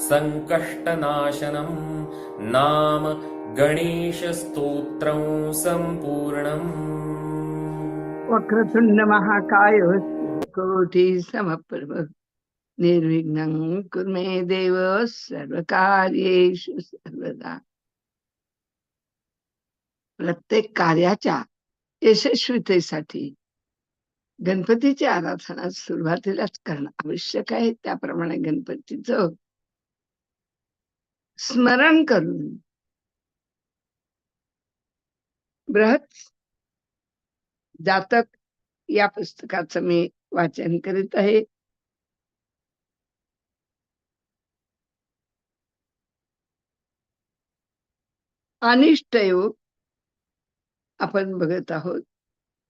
सङ्कष्टनाशनं नाम गणेशस्तोत्रं सम्पूर्णम्। वक्रतुंड महाकाय कोटी समप्रभ निर्विघ्न कुर्मे देव सर्वकार्येषु सर्वदा। प्रत्येक कार्याच्या यशस्वीतेसाठी गणपतीची आराधना सुरुवातीलाच करणं आवश्यक आहे त्याप्रमाणे गणपतीचं स्मरण करून. बृहत जातक या पुस्तकाचं मी वाचन करीत आहे. अनिष्टयोग आपण बघत आहोत.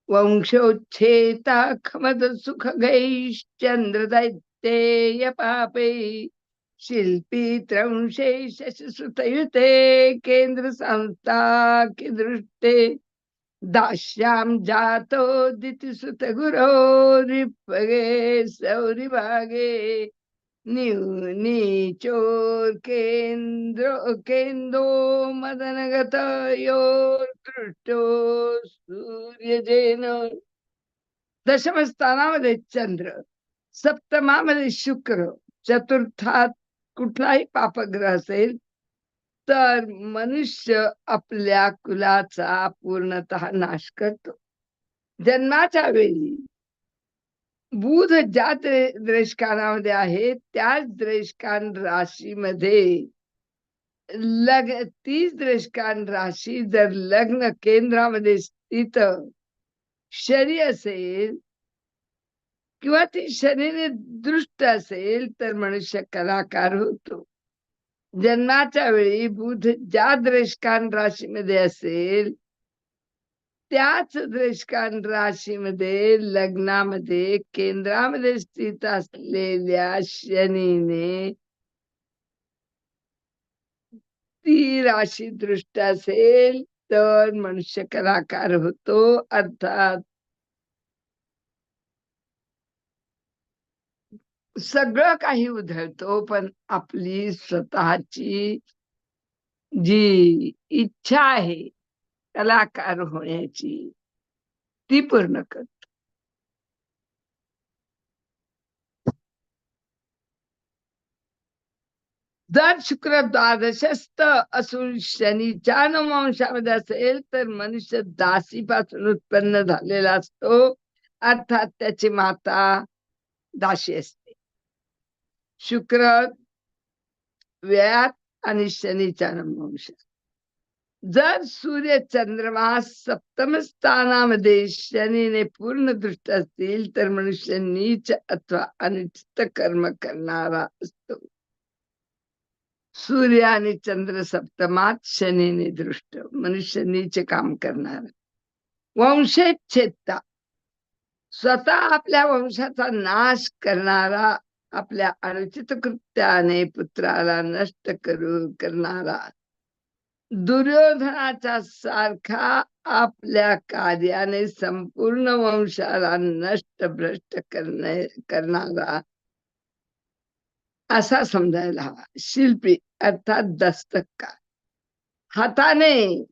वंशोच्छेता खमद सुख गैश्चंद्र दैत्येय पापे शिल्पी त्रंशे शशसुतयुते केंद्र संस्था की दृष्टे दाश्याम जातो दितिसुत गुरो रिपगे सौरिभागे। नीचोर केंद्र केंदो मदनगत योर दृष्टो सूर्यजेन। दशम स्थानामध्ये चंद्र सप्तमामध्ये शुक्र चतुर्थात कुठलाही पापग्रह असेल तर मनुष्य आपल्या कुलाचा पूर्णतः नाश करतो. जन्माच्या वेळी बुध ज्या द्रे- द्रेष्कानामध्ये आहे त्याच द्रेष्कान राशीमध्ये लग तीच द्रेष्कान राशी जर लग्न केंद्रामध्ये स्थित शरी असेल किंवा ती शरीर दृष्ट असेल तर मनुष्य कलाकार होतो. जन्माच्या वेळी बुध ज्या द्रेष्कान राशीमध्ये असेल त्याच द्रेष्कान राशीमध्ये लग्नामध्ये केंद्रामध्ये स्थित असलेल्या शनीने ती राशी दृष्ट असेल तर मनुष्य कलाकार होतो. अर्थात सगळं काही उधळतो पण आपली स्वतःची जी इच्छा आहे कलाकार होण्याची ती पूर्ण करतो. जर शुक्र द्वादशस्थ असून शनीच्या नवंशामध्ये असेल तर मनुष्य दासीपासून उत्पन्न झालेला असतो. अर्थात त्याची माता दासी असते. शुक्र व्यात आणि शनीच्या नमवंश जर सूर्य चंद्रमा सप्तम स्थानामध्ये शनीने पूर्ण दृष्ट असतील तर मनुष्य नीच अथवा अनिष्ट कर्म करणारा असतो. सूर्य आणि चंद्र सप्तमात शनीने दृष्ट मनुष्य नीच काम करणार. वंशेच्छेदता. स्वतः आपल्या वंशाचा नाश करणारा आपल्या अनुचित कृत्याने पुत्राला नष्ट करू करणारा. दुर्योधनाच्या सारखा आपल्या कार्याने संपूर्ण वंशाला नष्ट भ्रष्ट करणे करणारा. असा समजायला हवा. शिल्पी अर्थात दस्तकार. हाताने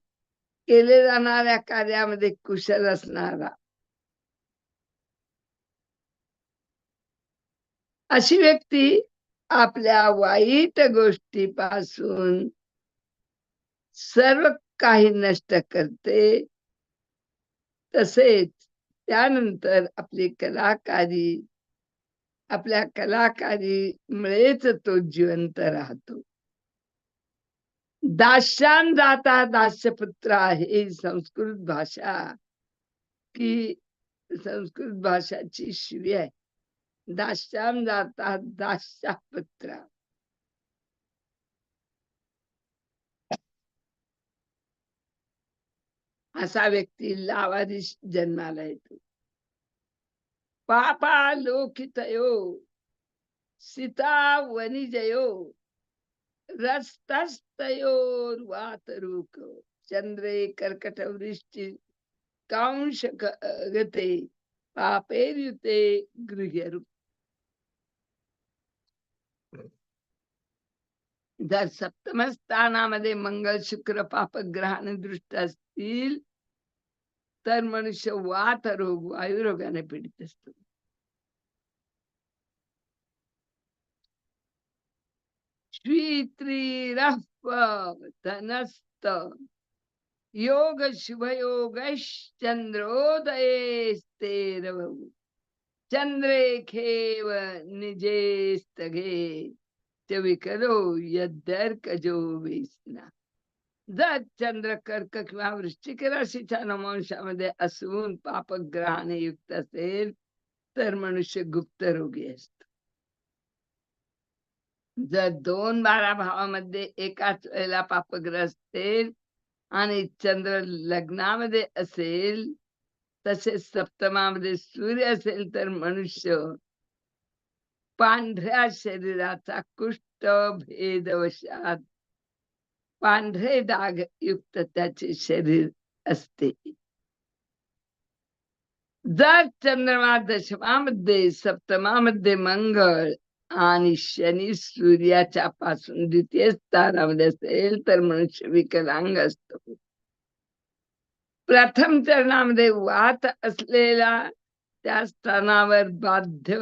केले जाणाऱ्या कार्यामध्ये कुशल असणारा. अशी व्यक्ती आपल्या वाईट गोष्टीपासून सर्व काही नष्ट करते. तसेच त्यानंतर आपली कलाकारी आपल्या कलाकारीमुळेच तो जिवंत राहतो. दास्यान जाता दास्यपुत्र आहे संस्कृत भाषा की संस्कृत भाषाची शिवी आहे. दास्याम दाश्या दास्यापुत्र असा व्यक्ती लावारिस जन्माला येतो. पापा लोकितयो सीता वनिजयो रस्तस्तयोर्वातरूक चंद्रे कर्कट वृष्टी कांश गते पापेर्युते गृह्यरूप. जर सप्तम स्थानामध्ये मंगळ शुक्र पापग्रहाने दृष्ट असतील तर मनुष्य वात रोग वायुरोगाने पीडित असतो. धनस्त योग शुभयोगश्चंद्रोदयेस्तेरव चंद्रे खेव निजेस्तघे। विकरो वेसना. जर चंद्र कर्क किंवा वृश्चिक राशीच्या नमांशामध्ये असून पापग्रहाने युक्त असेल तर मनुष्य गुप्त रोगी असतो. जर दोन बारा भावामध्ये एकाच वेळेला पापग्रह असेल आणि चंद्र लग्नामध्ये असेल तसेच सप्तमामध्ये सूर्य असेल तर मनुष्य पांढऱ्या शरीराचा कुष्ठ भेदवशात पांढरे डाग युक्त त्याचे शरीर असते. जर चंद्रमा दशमामध्ये सप्तमामध्ये मंगळ आणि शनी सूर्याच्या पासून द्वितीय स्थानामध्ये असेल तर मनुष्य विकलांग असतो. प्रथम चरणामध्ये वात असलेला त्या स्थानावर बाध्य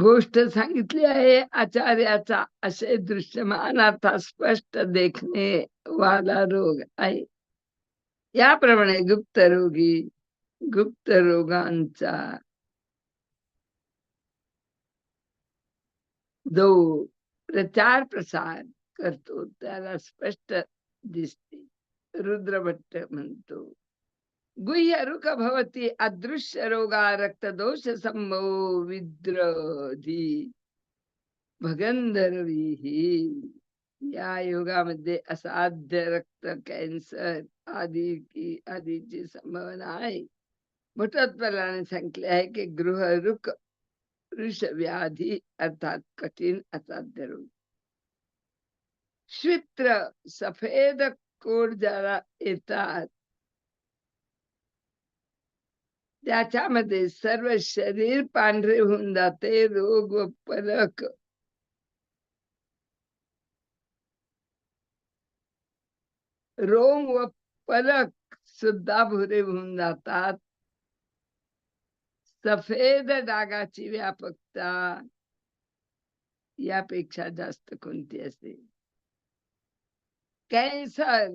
गोष्ट सांगितली आहे आचार्याचा असे दृश्यमान आता स्पष्ट देखणे वाला रोग आहे. याप्रमाणे गुप्त रोगी गुप्त रोगांचा जो प्रचार प्रसार करतो त्याला स्पष्ट दिसते. रुद्रभट्ट म्हणतो. गुह्य रुख भवती अदृश्य रोगा रक्तदोष संभव विद्रोधी। भगंधर्वी या योगामध्ये असाध्य रक्त कॅन्सर आदी की आदीची संभावना आहे. भटोत्पलाने सांगितले आहे की गृहरुक व्याधी अर्थात कठीण असाध्य रोग. श्वित्र सफेद कोड ज्याला येतात त्याच्यामध्ये सर्व शरीर पांढरे होऊन जाते रोग व पलक रोग व पलक सुद्धा भुरे होऊन जातात. सफेद डागाची व्यापकता यापेक्षा जास्त कोणती असेल? कॅन्सर.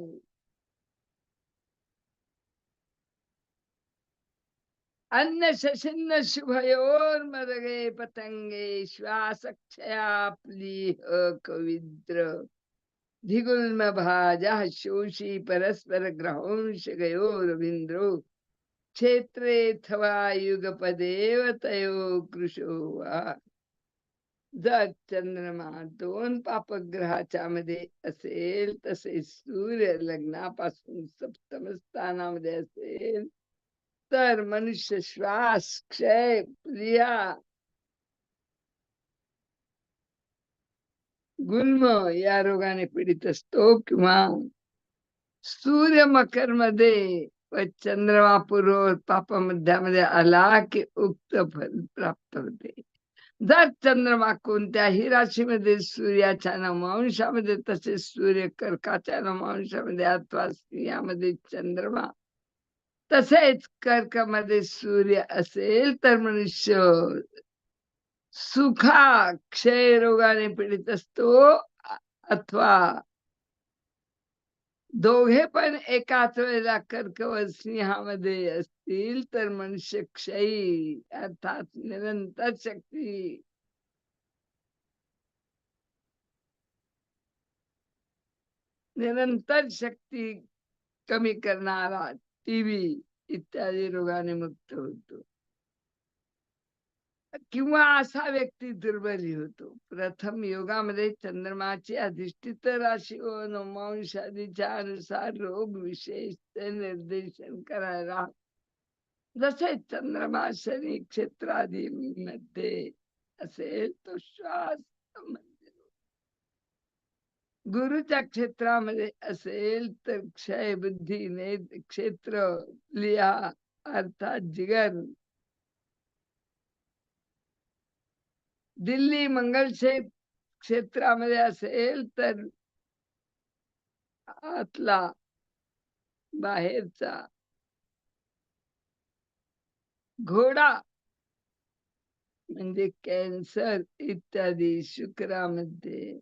अन्न शशिन्न शुभयोर्मदगे पतंगे श्वासक्षया आपली कविद्र। धिगुल्म भाजा शोषी परस्पर ग्रहंश गयो रवींद्रो क्षेत्रे थवा युगपदेव तयो कृशो वा। जर चंद्रमा दोन पापग्रहाच्या मध्ये असेल तसे सूर्य लग्नापासून सप्तम स्थानामध्ये असेल। तर मनुष्य श्वास क्षय प्रिया गुल्म या रोगाने पीडित असतो किंवा सूर्य मकरमध्ये व चंद्रमा पूर्व पाप मध्यामध्ये आला की उक्त फल प्राप्त होते जर चंद्रमा कोणत्याही राशीमध्ये सूर्याच्या नवमांशामध्ये तसेच सूर्य कर्काच्या नवमांशामध्ये अथवा स्त्रियामध्ये चंद्रमा तसेच कर्कमध्ये सूर्य असेल तर मनुष्य सुखा क्षय रोगाने पीडित असतो अथवा दोघे पण एकाच वेळेला कर्क व सिंहामध्ये असतील तर मनुष्य क्षयी अर्थात निरंतर शक्ती. निरंतर शक्ती कमी करणारा टीव्ही इत्यादी रोगाने मुक्त होतो. किंवा असा व्यक्ती दुर्बली होतो. प्रथम योगामध्ये चंद्रमाची अधिष्ठित राशी व नमांशादीच्या अनुसार रोग विशेष निर्देशन करायला जसे चंद्रमा शनी क्षेत्रादी मध्ये असेल तो श्वास गुरुच्या क्षेत्रामध्ये असेल तर क्षय बुद्धी ने क्षेत्र लिहा अर्थात जिगर. दिल्ली मंगलक्षेत क्षेत्रामध्ये असेल तर आतला बाहेरचा. घोडा म्हणजे कॅन्सर इत्यादी शुक्रामध्ये.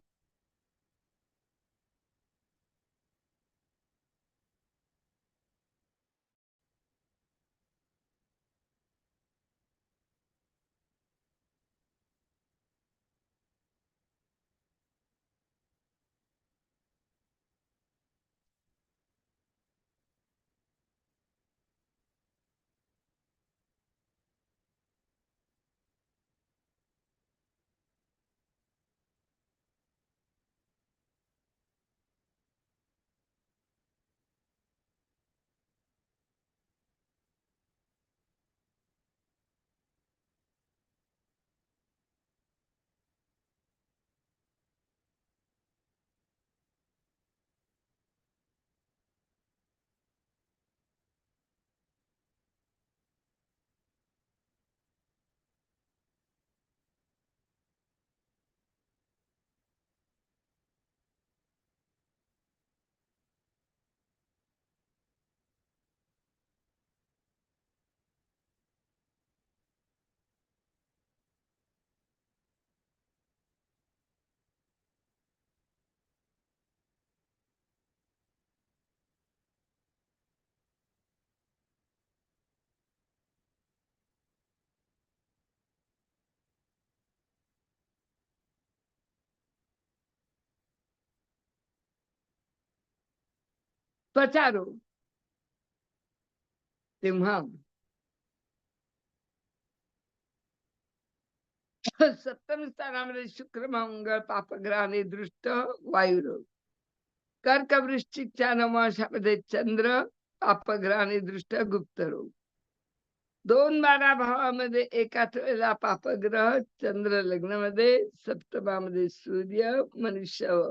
त्वचा तेव्हा सप्तम स्थानामध्ये शुक्र मंगळ पापग्रहाने दृष्ट वायुरोग कर्कवृश्चिकच्या वृश्चिकच्या चंद्र पापग्रहाने दृष्ट गुप्त रोग दोन बारा भावामध्ये एकाच वेळेला पापग्रह चंद्र लग्नामध्ये सप्तमामध्ये सूर्य मनुष्य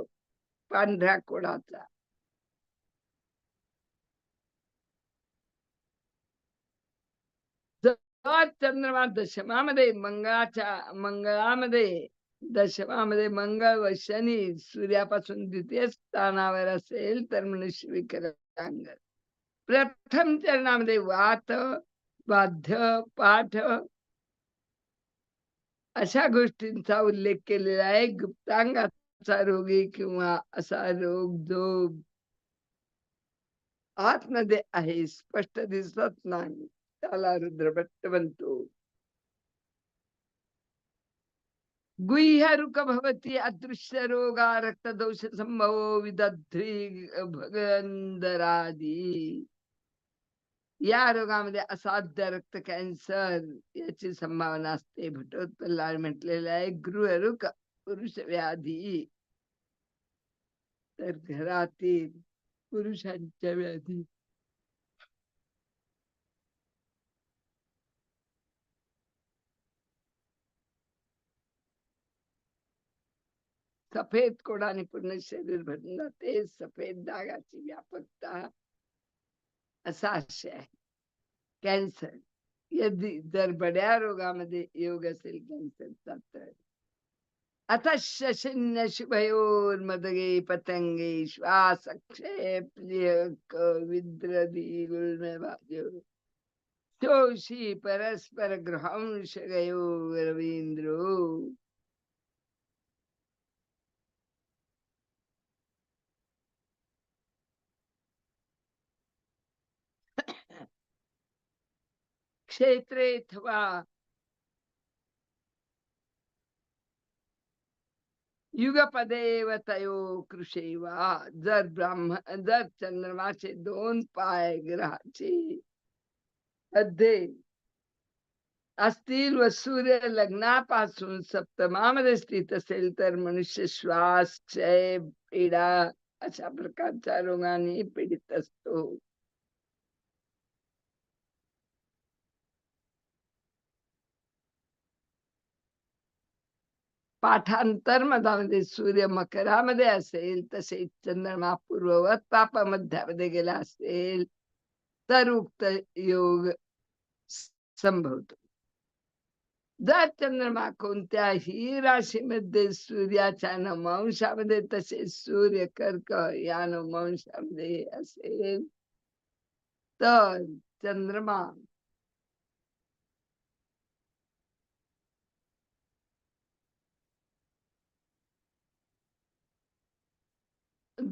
पांढऱ्या कोडाचा चंद्रमा दशमामध्ये मंगळाच्या मंगळामध्ये दशमामध्ये मंगळ व शनी सूर्यापासून द्वितीय स्थानावर असेल तर मनुष्य विकलांग प्रथम चरणामध्ये वात वाद्य पाठ अशा गोष्टींचा उल्लेख केलेला आहे गुप्तांगाचा रोगी किंवा असा रोग जो आतमध्ये आहे स्पष्ट दिसत नाही त्याला रुद्रभट्ट म्हणतो गुह्यरुक भवती अदृश्य रोगा रक्तदोष संभवो विदध्री भगंदरादी या रोगामध्ये असाध्य रक्त कॅन्सर याची संभावना असते भटोत्पल्ला म्हटलेलं आहे गृहरुक पुरुष व्याधी तर घरातील पुरुषांच्या व्याधी सफेद कोडाने पूर्ण शरीर भरून जाते सफेद दागाची व्यापकता असा आशय आहे कॅन्सर यदि जर बड्या रोगामध्ये योग असेल कॅन्सरचा तर आता शशन्य शुभयोर मदगे पतंगे श्वास क्षेप विद्रदी गुल्मभाजो शोषी परस्पर गृहांश गयो रवींद्रो क्षेत्रे अथवा युगपदेव तयो कृषेवा। जर ब्राह्म जर चंद्रमाचे दोन पाय ग्रहाचे अध्ये असतील व सूर्य लग्नापासून सप्तमामध्ये स्थित असेल तर मनुष्य श्वास क्षय पीडा अशा प्रकारच्या रोगाने पीडित असतो। पाठांतर मधामध्ये सूर्य मकरामध्ये असेल तसेच चंद्रमा पूर्ववत पाप मध्यामध्ये गेला असेल तर उक्त योग संभवतो. जर चंद्रमा कोणत्याही राशीमध्ये सूर्याच्या नवंशामध्ये तसेच सूर्य कर्क या नवंशामध्ये असेल तर चंद्रमा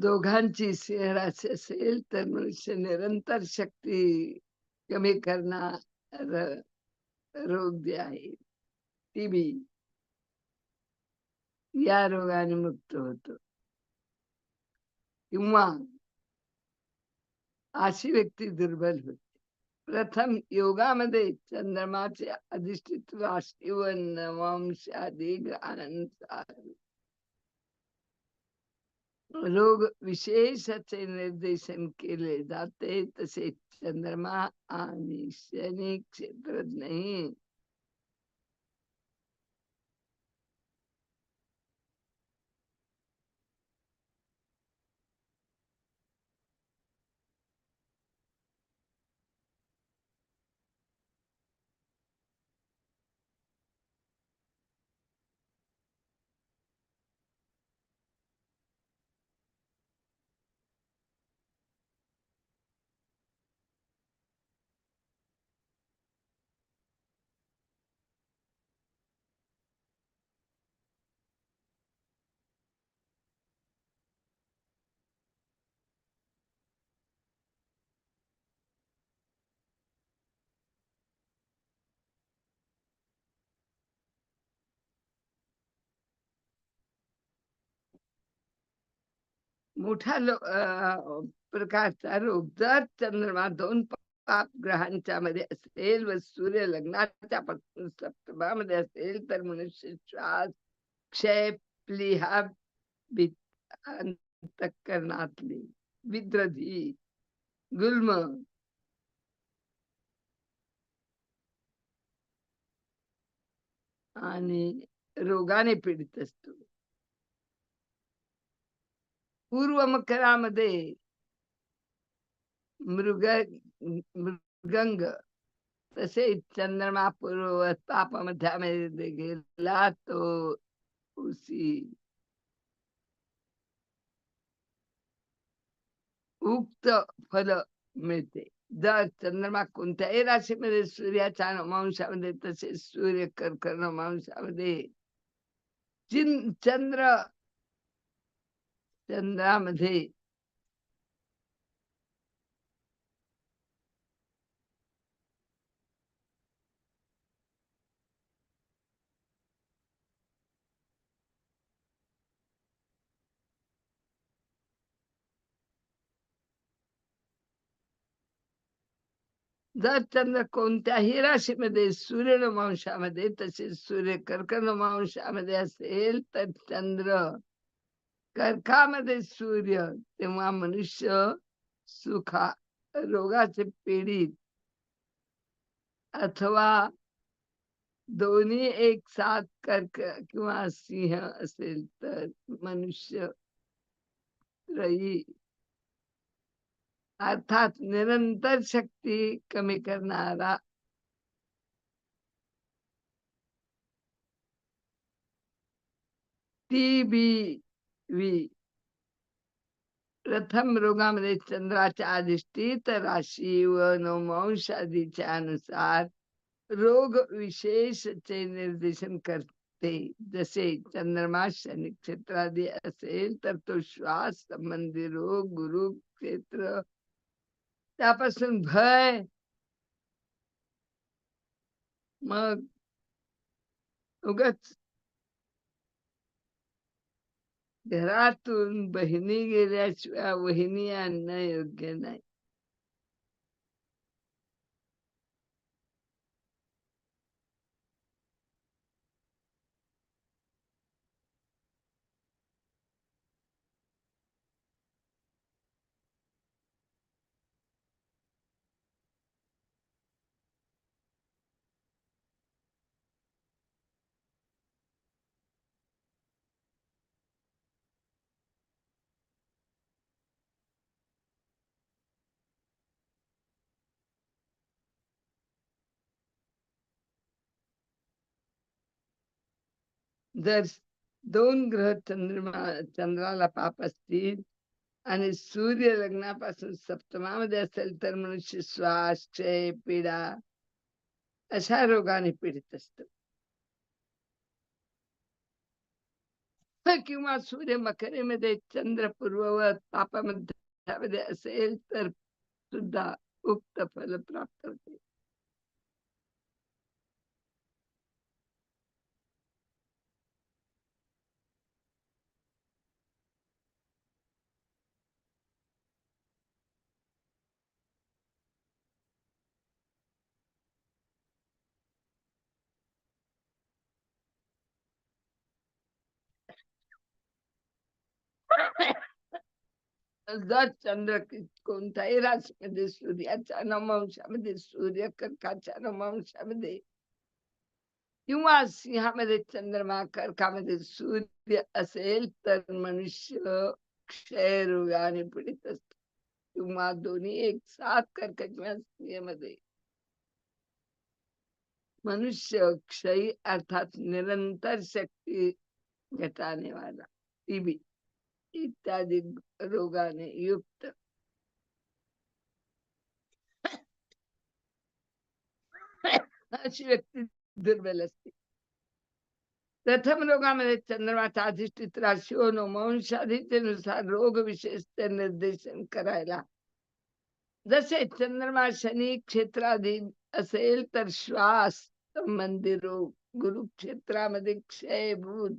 दोघांची सिंहराशी असेल तर मनुष्य निरंतर शक्ती कमी करणार रोग जे आहे टीबी या रोगाने मुक्त होतो. किंवा अशी व्यक्ती दुर्बल होते. प्रथम योगामध्ये चंद्रमाचे अधिष्ठित राशी व आनंद रोग विशेषाचे निर्देशन केले जाते तसे चंद्रमा आणि शनी क्षेत्रज्ञही मोठा प्रकारचा रोग जर चंद्रमा दोन पाप ग्रहांच्या मध्ये असेल व सूर्य लग्नाच्या सप्तमामध्ये असेल तर मनुष्य श्वास क्षय प्लिहा अंतकरणातली विद्रधी गुल्म. आणि रोगाने पीडित असतो. पूर्व मकरामध्ये मृग मृगंग। तसेच चंद्रमा पूर्व तापमध्यामध्ये गेला तो उसी। उक्त फल मिळते। जर चंद्रमा कोणत्याही राशीमध्ये सूर्याच्या नवंशामध्ये तसेच सूर्य कर्क नवंशामध्ये चिन चंद्र चंद्रामध्ये जर चंद्र कोणत्याही राशीमध्ये सूर्य सूर्यवंशामध्ये तसेच सूर्य कर्कनवंशामध्ये असेल तर चंद्र कर्कामध्ये सूर्य तेव्हा मनुष्य सुखा रोगाचे पीडित. अथवा दोन्ही एक साथ कर्क किंवा सिंह असेल तर मनुष्य रई अर्थात निरंतर शक्ती कमी करणारा. ती बी वी प्रथम रोगामध्ये चंद्राच्या अधिष्ठित राशी व नवमांश आदीच्या अनुसार रोग विशेषचे निर्देशन करते. जसे चंद्रमा शनी क्षेत्रादी असेल तर तो श्वास संबंधी रोग गुरु क्षेत्र त्यापासून भय. मग उगच घरातून बहिणी गेल्याशिवाय वहिनी आणणं योग्य नाही. जर दोन ग्रह चंद्रमा चंद्राला पाप असतील आणि सूर्य लग्नापासून सप्तमामध्ये असेल तर मनुष्य श्वास क्षय पीडा अशा रोगाने पीडित असत. किंवा सूर्य मकरेमध्ये चंद्र पूर्ववत पापामध्ये असेल तर सुद्धा उक्त फल प्राप्त होते. जर चंद्र कोणत्याही राशीमध्ये सूर्याच्या नमांशामध्ये सूर्य कर्काच्या नमांशामध्ये किंवा सिंहामध्ये चंद्रमा कर्कामध्ये सूर्य असेल तर मनुष्य क्षयरोगाने पीडित असतो किंवा दोन्ही एक साथ कर्क किंवा सिंहमध्ये मनुष्य क्षयी अर्थात निरंतर शक्ती घटाने वाला टीबी इत्यादी रोगाने युक्त. अशी व्यक्ती दुर्बल असते. प्रथम रोगामध्ये चंद्रमाचा अधिष्ठित राशी व रोग विशेष निर्देशन करायला. जसे चंद्रमा शनी क्षेत्राधीन असेल तर श्वास संबंधी रोग गुरुक्षेत्रामध्ये क्षयभूत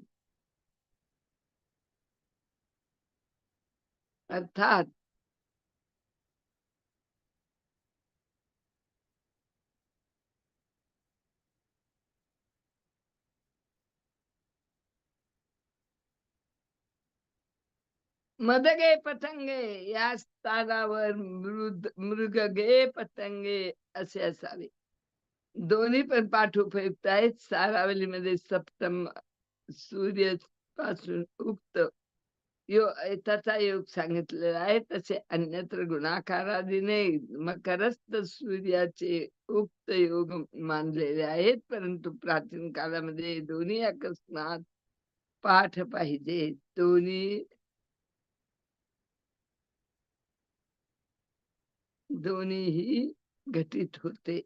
अर्थात मदगे पतंगे या स्थानावर मृद मृगगे पतंगे असे असावे. दोन्ही पण पाठ उपयुक्त आहेत. सारावलीमध्ये सप्तम सूर्यपासून उक्त यो त्याचा योग सांगितलेला आहे तसे अन्यत्र गुणाकारादीने मकरस्थ सूर्याचे उक्त योग मानलेले आहेत परंतु प्राचीन काळामध्ये दोन्ही अकस्मात पाठ पाहिजे दोन्ही दोन्हीही घटित होते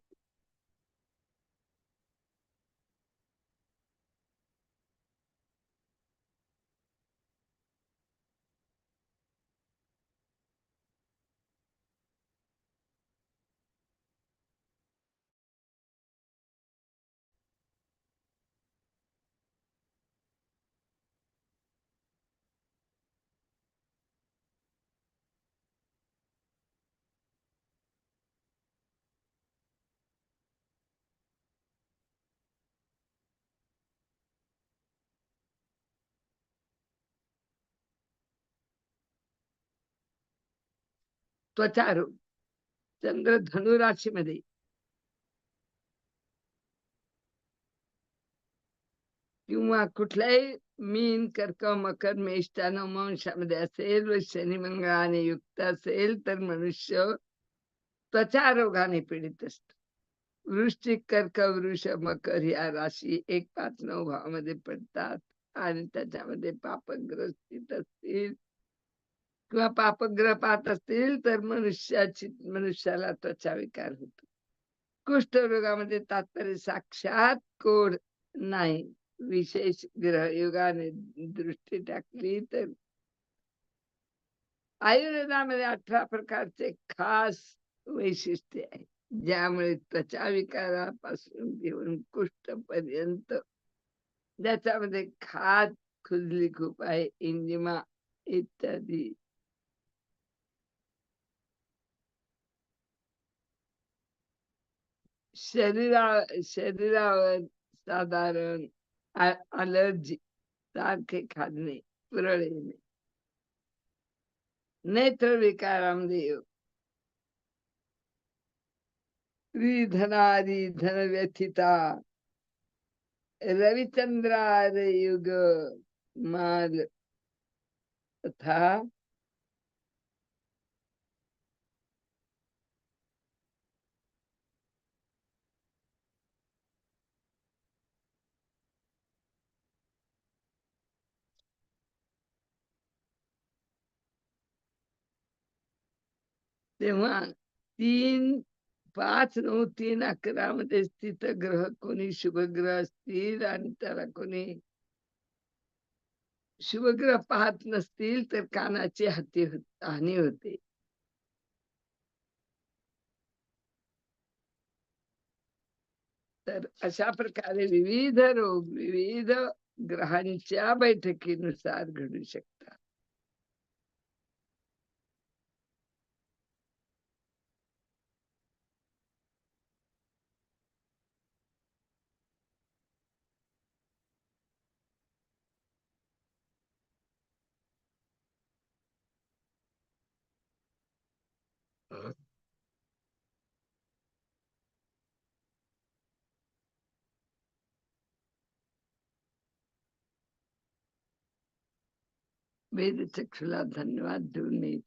त्वचा चंद्र धनुराशीमध्ये. किंवा कुठल्याही मीन कर्क मकर मेष्टान नवमांशामध्ये असेल व शनी मंगळाने युक्त असेल तर मनुष्य त्वचा रोगाने पीडित असतो. वृश्चिक कर्क वृष मकर या राशी एक पाच नऊ भावामध्ये पडतात आणि त्याच्यामध्ये पापग्रस्थित असतील. किंवा पापग्रह पाहत असतील तर मनुष्याची मनुष्याला त्वचा विकार होतो. कुष्ठरोगामध्ये तात्पर्य साक्षात कोड नाही. विशेष ग्रहयोगाने दृष्टी टाकली तर. आयुर्वेदामध्ये अठरा प्रकारचे खास वैशिष्ट्य आहे ज्यामुळे त्वचा विकारापासून घेऊन कुष्ठ पर्यंत ज्याच्यामध्ये खात खुजली खूप आहे इंजिमा इत्यादी. शरीरा शरीरावर साधारण अलर्जी सारखे खाणे पुरळ येणे नेत्र विकारामध्ये धनारी धन व्यथिता रविचंद्रार युग माल तथा तेव्हा तीन पाच नऊ तीन अकरा मध्ये स्थित ग्रह कोणी शुभग्रह असतील आणि त्याला कोणी शुभग्रह पाहत नसतील तर कानाची हाती हानी होते. तर अशा प्रकारे विविध रोग विविध ग्रहांच्या बैठकीनुसार घडू शकतात. वेद चक्षुला धन्यवाद देऊन मी